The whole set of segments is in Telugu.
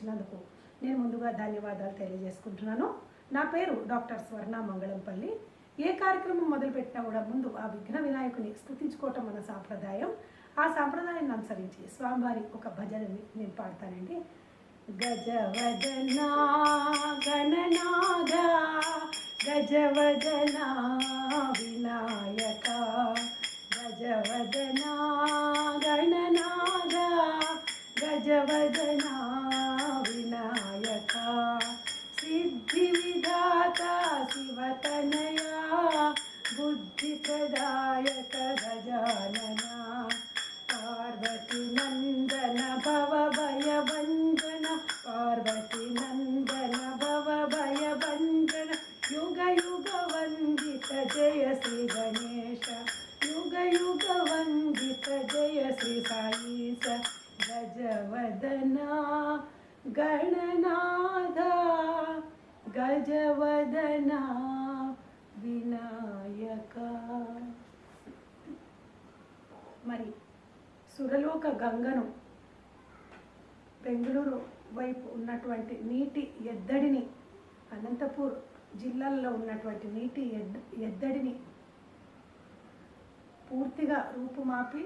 ఇచ్చినందుకు నేను ముందుగా ధన్యవాదాలు తెలియజేసుకుంటున్నాను. నా పేరు డాక్టర్ స్వర్ణ మంగళంపల్లి. ఏ కార్యక్రమం మొదలుపెట్టినా కూడా ముందు ఆ విఘ్న వినాయకుని స్థుతించుకోవటం మన సాంప్రదాయం. ఆ సాంప్రదాయాన్ని అనుసరించి స్వామివారి ఒక భజనని నేను పాడతానండి. గజవదనా గణనాద గజవదనా వినాయక గజవదనా గణనాద గజవదనా యుగ యుగ వందిత జయ శ్రీ సాయిస గజవదన గణనాథ. గజవదన వినాయక. మరి సురలోక గంగను బెంగళూరు వైపు ఉన్నటువంటి నీటి ఎద్దడిని అనంతపూర్ జిల్లాల్లో ఉన్నటువంటి నీటి ఎడ్ ఎద్దడిని పూర్తిగా రూపుమాపి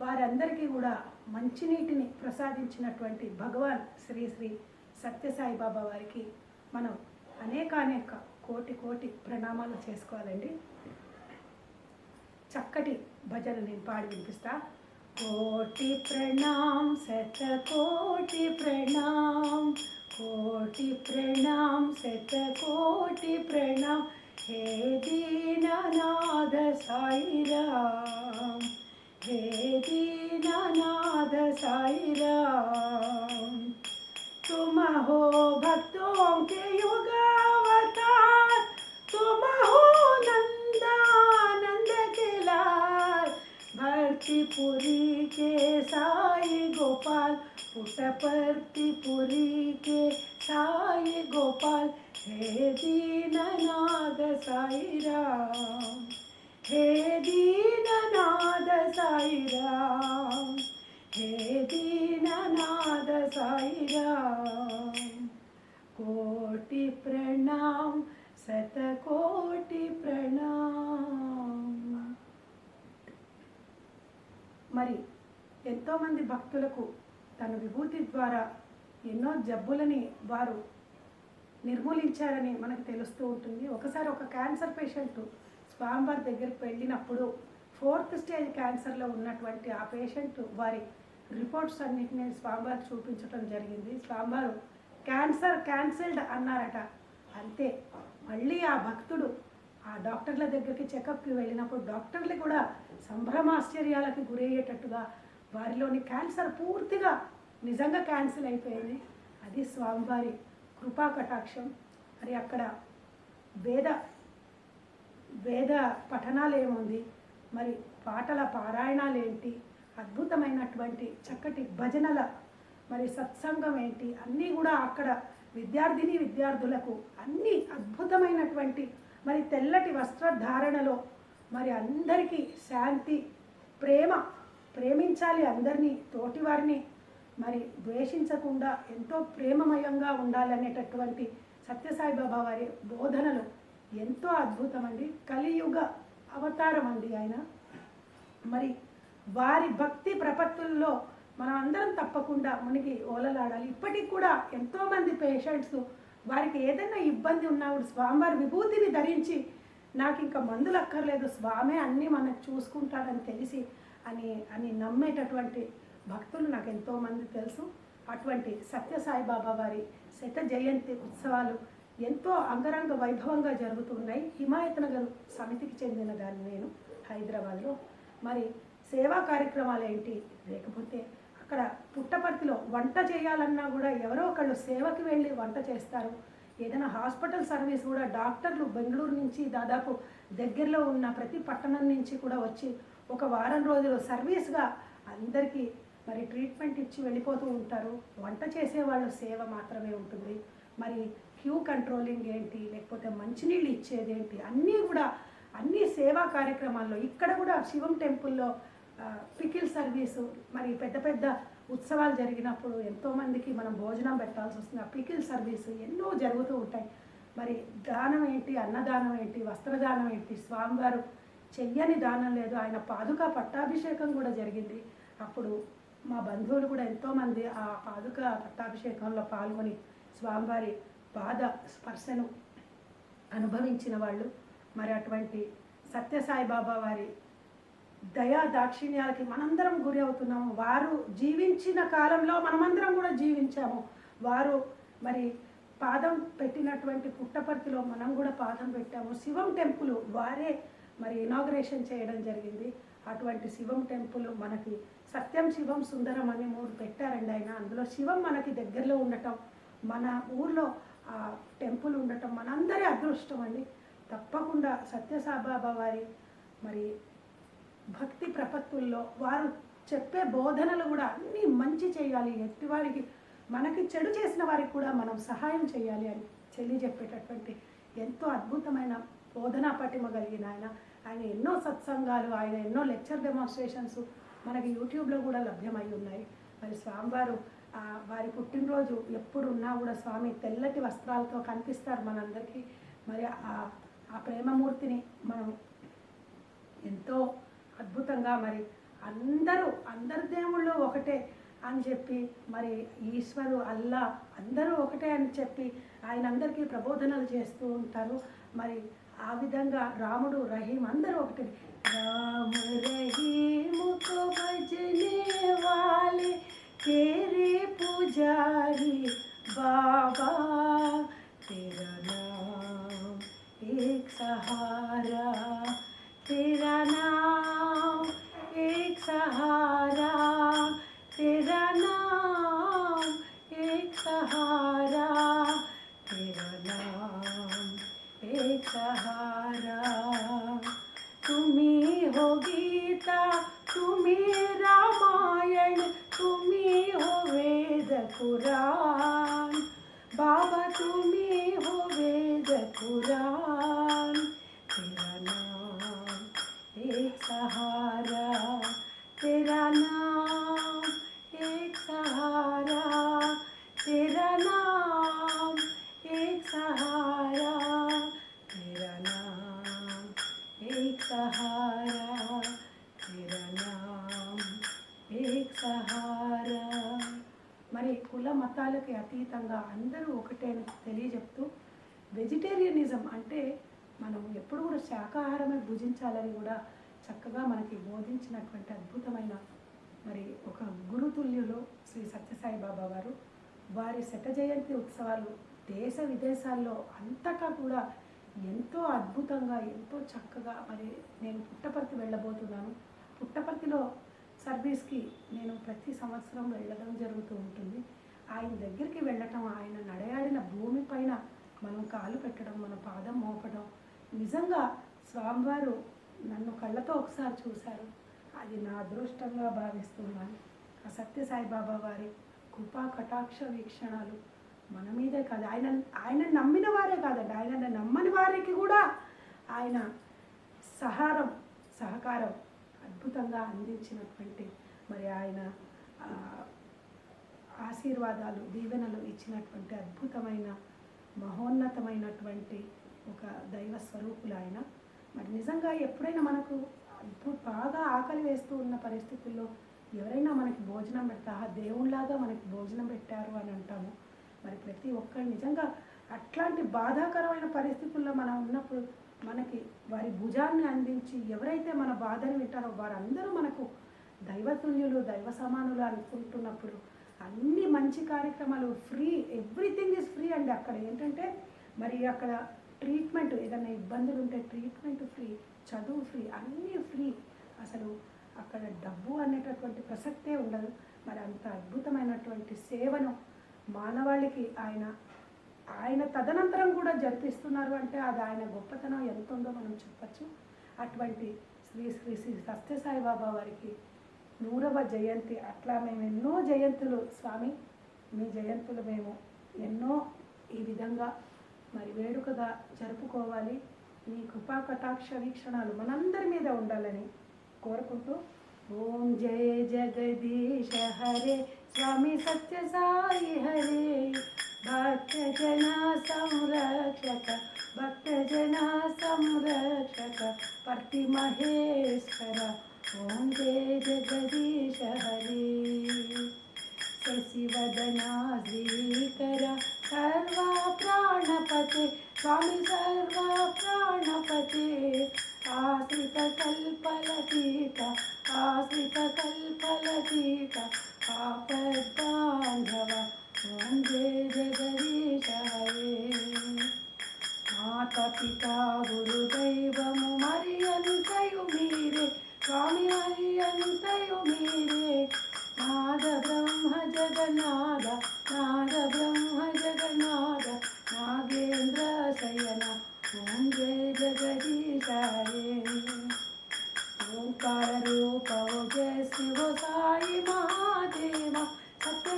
వారందరికీ కూడా మంచినీటిని ప్రసాదించినటువంటి భగవాన్ శ్రీ శ్రీ సత్యసాయిబాబా వారికి మనం అనేకానేక కోటి కోటి ప్రణామాలు చేసుకోవాలండి. చక్కటి భజన నేను పాడి వినిపిస్తా. కోటి ప్రణామ్ శత కోటి ప్రణామ్ కోటి ప్రణామ్ శత కోటి हे दीननाद साई राम हे दीननाद साई राम तुम हो भक्तों के युगावतार, तुम हो नंदानंद के लाल भक्तिपुरी के साई गोपाल पुटपर्तिपुरी के साई गोपाल హే దీననాథ సాయిరామ్ హే దీననాథ సాయిరామ్ హే దీననాథ సాయిరామ్. కోటి ప్రణామ్ శతకోటి ప్రణామ్. మరి ఎంతోమంది భక్తులకు తన విభూతి ద్వారా ఎన్నో జబ్బులని వారు నిర్మూలించారని మనకు తెలుస్తూ ఉంటుంది. ఒకసారి ఒక క్యాన్సర్ పేషెంట్ స్వామివారి దగ్గరికి వెళ్ళినప్పుడు ఫోర్త్ స్టేజ్ క్యాన్సర్లో ఉన్నటువంటి ఆ పేషెంట్ వారి రిపోర్ట్స్ అన్నిటిని స్వామివారు చూపించడం జరిగింది. స్వామివారు క్యాన్సర్ క్యాన్సిల్డ్ అన్నారట. అంతే మళ్ళీ ఆ భక్తుడు ఆ డాక్టర్ల దగ్గరికి చెకప్కి వెళ్ళినప్పుడు డాక్టర్లు కూడా సంభ్రమాశ్చర్యాలకు గురయ్యేటట్టుగా వారిలోని క్యాన్సర్ పూర్తిగా నిజంగా క్యాన్సిల్ అయిపోయింది. అది స్వామివారి కృపా కటాక్షం మరి అక్కడ వేద వేద పఠనాలు ఏముంది మరి పాటల పారాయణాలు ఏంటి అద్భుతమైనటువంటి చక్కటి భజనల మరి సత్సంగం ఏంటి అన్నీ కూడా అక్కడ విద్యార్థిని విద్యార్థులకు అన్ని అద్భుతమైనటువంటి మరి తెల్లటి వస్త్రధారణలో మరి అందరికీ శాంతి ప్రేమ ప్రేమించాలి అందరినీ తోటివారిని మరి ద్వేషించకుండా ఎంతో ప్రేమమయంగా ఉండాలనేటటువంటి సత్యసాయిబాబా వారి బోధనలు ఎంతో అద్భుతమండి. కలియుగ అవతారం అండి ఆయన. మరి వారి భక్తి ప్రపత్తుల్లో మనం అందరం తప్పకుండా మునిగి ఓలలాడాలి. ఇప్పటికి కూడా ఎంతోమంది పేషెంట్స్ వారికి ఏదైనా ఇబ్బంది ఉన్నప్పుడు స్వామివారి విభూతిని ధరించి నాకు ఇంకా మందులు అక్కర్లేదు స్వామే అన్నీ మనకు చూసుకుంటాడని తెలిసి అని అని నమ్మేటటువంటి భక్తులు నాకు ఎంతోమంది తెలుసు. అటువంటి సత్యసాయిబాబా వారి శత జయంతి ఉత్సవాలు ఎంతో అంగరంగ వైభవంగా జరుగుతున్నాయి. హిమాయత్ నగర్ సమితికి చెందిన దాన్ని నేను హైదరాబాద్లో. మరి సేవా కార్యక్రమాలు ఏంటి? లేకపోతే అక్కడ పుట్టపర్తిలో వంట చేయాలన్నా కూడా ఎవరో ఒకళ్ళు సేవకి వెళ్ళి వంట చేస్తారు. ఏదైనా హాస్పిటల్ సర్వీస్ కూడా డాక్టర్లు బెంగళూరు నుంచి దాదాపు దగ్గరలో ఉన్న ప్రతి పట్టణం నుంచి కూడా వచ్చి ఒక వారం రోజులు సర్వీస్గా అందరికీ మరి ట్రీట్మెంట్ ఇచ్చి వెళ్ళిపోతూ ఉంటారు. వంట చేసేవాళ్ళు సేవ మాత్రమే ఉంటుంది. మరి క్యూ కంట్రోలింగ్ ఏంటి? లేకపోతే మంచినీళ్ళు ఇచ్చేది ఏంటి అన్నీ కూడా అన్ని సేవా కార్యక్రమాల్లో ఇక్కడ కూడా శివం టెంపుల్లో పికిల్ సర్వీసు మరి పెద్ద పెద్ద ఉత్సవాలు జరిగినప్పుడు ఎంతోమందికి మనం భోజనం పెట్టాల్సి వస్తుంది. ఆ పికిల్ సర్వీసు ఎన్నో జరుగుతూ ఉంటాయి. మరి దానం ఏంటి? అన్నదానం ఏంటి? వస్త్రదానం ఏంటి? స్వామివారు చెయ్యని దానం లేదు. ఆయన పాదుక పట్టాభిషేకం కూడా జరిగింది. అప్పుడు మా బంధువులు కూడా ఎంతోమంది ఆ పాదుక పట్టాభిషేకంలో పాల్గొని స్వామివారి పాద స్పర్శను అనుభవించిన వాళ్ళు. మరి అటువంటి సత్యసాయిబాబా వారి దయా దాక్షిణ్యాలకి మనందరం గురి అవుతున్నాము. వారు జీవించిన కాలంలో మనమందరం కూడా జీవించాము. వారు మరి పాదం పెట్టినటువంటి పుట్టపర్తిలో మనం కూడా పాదం పెట్టాము. శివం టెంపుల్ వారే మరి ఇనాగ్రేషన్ చేయడం జరిగింది. అటువంటి శివం టెంపుల్ మనకి సత్యం శివం సుందరం అని మూడు పెట్టారండి ఆయన. అందులో శివం మనకి దగ్గరలో ఉండటం మన ఊర్లో ఆ టెంపుల్ ఉండటం మనందరి అదృష్టం అండి. తప్పకుండా సత్యసాయిబాబా వారి మరి భక్తి ప్రపత్తుల్లో వారు చెప్పే బోధనలు కూడా అన్నీ మంచి చేయాలి. ఎట్టివాడికి మనకి చెడు చేసిన వారికి కూడా మనం సహాయం చేయాలి అని చెల్లి చెప్పేటటువంటి ఎంతో అద్భుతమైన బోధనా పటిమ కలిగిన ఆయన. ఆయన ఎన్నో సత్సంగాలు ఆయన ఎన్నో లెక్చర్ డెమాన్స్ట్రేషన్స్ మనకి యూట్యూబ్లో కూడా లభ్యమై ఉన్నాయి. మరి స్వామివారు వారి పుట్టినరోజు ఎప్పుడున్నా కూడా స్వామి తెల్లటి వస్త్రాలతో కనిపిస్తారు మనందరికీ. మరి ఆ ఆ ప్రేమమూర్తిని మనం ఎంతో అద్భుతంగా మరి అందరూ అందరి దేవుళ్ళు ఒకటే అని చెప్పి మరి ఈశ్వరు అల్లా అందరూ ఒకటే అని చెప్పి ఆయన అందరికీ ప్రబోధనలు చేస్తూ ఉంటారు. మరి ఆ విధంగా రాముడు రహీం అందరూ ఒకటే రామ రహీముకు భజనే వాలే तेरे पुजारी बाबा तेरा नाम एक सहारा पुराण। बाबा, तुम्ही हो वेद पुराण। तेरा नाम, एक सहारा। तेरा नाम, एक सहारा। तेरा नाम, एक सहारा। तेरा नाम, एक सहारा। तेरा नाम, एक सहारा। మరి కుల మతాలకి అతీతంగా అందరూ ఒకటే అని తెలియజెప్తూ వెజిటేరియనిజం అంటే మనం ఎప్పుడు కూడా శాకాహారమే భుజించాలని కూడా చక్కగా మనకి బోధించినటువంటి అద్భుతమైన మరి ఒక గురుతుల్యులు శ్రీ సత్యసాయి బాబా గారు. వారి శత జయంతి ఉత్సవాలు దేశ విదేశాల్లో అంతటా కూడా ఎంతో అద్భుతంగా ఎంతో చక్కగా మరి నేను పుట్టపర్తి వెళ్ళబోతున్నాను. పుట్టపర్తిలో సర్వీస్కి నేను ప్రతి సంవత్సరం వెళ్ళడం జరుగుతూ ఉంటుంది. ఆయన దగ్గరికి వెళ్ళటం ఆయన నడయాడిన భూమి పైన మనం కాలు పెట్టడం మన పాదం మోపడం నిజంగా స్వామివారు నన్ను కళ్ళతో ఒకసారి చూశారు. అది నా అదృష్టంగా భావిస్తున్నాను. ఆ సత్యసాయిబాబా వారి కృపా కటాక్ష వీక్షణాలు మన మీదే కాదు. ఆయన ఆయన నమ్మిన వారే కాదండి. ఆయన నమ్మని వారికి కూడా ఆయన సహారం సహకారం అద్భుతంగా అందించినటువంటి మరి ఆయన ఆశీర్వాదాలు దీవెనలు ఇచ్చినటువంటి అద్భుతమైన మహోన్నతమైనటువంటి ఒక దైవ స్వరూపులు ఆయన. మరి నిజంగా ఎప్పుడైనా మనకు అద్భుత బాగా ఆకలి వేస్తూ ఉన్న పరిస్థితుల్లో ఎవరైనా మనకి భోజనం పెడతా "ఆ దేవుళ్ళలాగా మనకి భోజనం పెట్టారు అని అంటాము. మరి ప్రతి ఒక్కరు నిజంగా అట్లాంటి బాధాకరమైన పరిస్థితుల్లో మనం ఉన్నప్పుడు మనకి వారి భుజాన్ని అందించి ఎవరైతే మన బాధను వింటారో వారందరూ మనకు దైవతుల్యులు దైవ సమానులు అనుకుంటున్నప్పుడు అన్ని మంచి కార్యక్రమాలు ఫ్రీ ఎవ్రీథింగ్ ఇస్ ఫ్రీ అండి అక్కడ. ఏంటంటే మరి అక్కడ ట్రీట్మెంట్ ఏదైనా ఇబ్బందులు ఉంటే ట్రీట్మెంట్ ఫ్రీ చదువు ఫ్రీ అన్నీ ఫ్రీ అసలు అక్కడ డబ్బు అనేటటువంటి ప్రసక్తే ఉండదు. మరి అంత అద్భుతమైనటువంటి సేవను మానవాళికి ఆయన ఆయన తదనంతరం కూడా జరిపిస్తున్నారు అంటే అది ఆయన గొప్పతనం ఎంత ఉందో మనం చెప్పచ్చు. అటువంటి శ్రీ శ్రీ శ్రీ సత్యసాయిబాబా వారికి నూరవ జయంతి. అట్లా మేము ఎన్నో జయంతులు స్వామి మీ జయంతులు మేము ఎన్నో ఈ విధంగా మరి వేడుకగా జరుపుకోవాలి. మీ కృపా కటాక్ష వీక్షణాలు మనందరి మీద ఉండాలని కోరుకుంటూ ఓం జయ జగదీశ హరే స్వామి సత్య సాయి హరే. भक्त जना संरक्षक, भक्तजना संरक्षक प्रतिमहेश्वर ओम जय जगदीश हरे। शशिवदना श्रीकर, सर्वा प्राणपते, स्वामी सर्वा प्राणपते। आश्रितकल्पलतीता पाप आपद्बान्धव వందే కల్పలతీత ఆపద్బాంధవ పితా గురు దైవము మరి అంతయు మీరే. స్వామి మరి అంతయు మీరే. నాద బ్రహ్మ జగన్నాథ నాద బ్రహ్మ జగన్నాథ నాగేంద్ర శయన ఓం జయ జగదీశ ఓంకార రూప జయ శివ సాయి మహాదేవ సత్య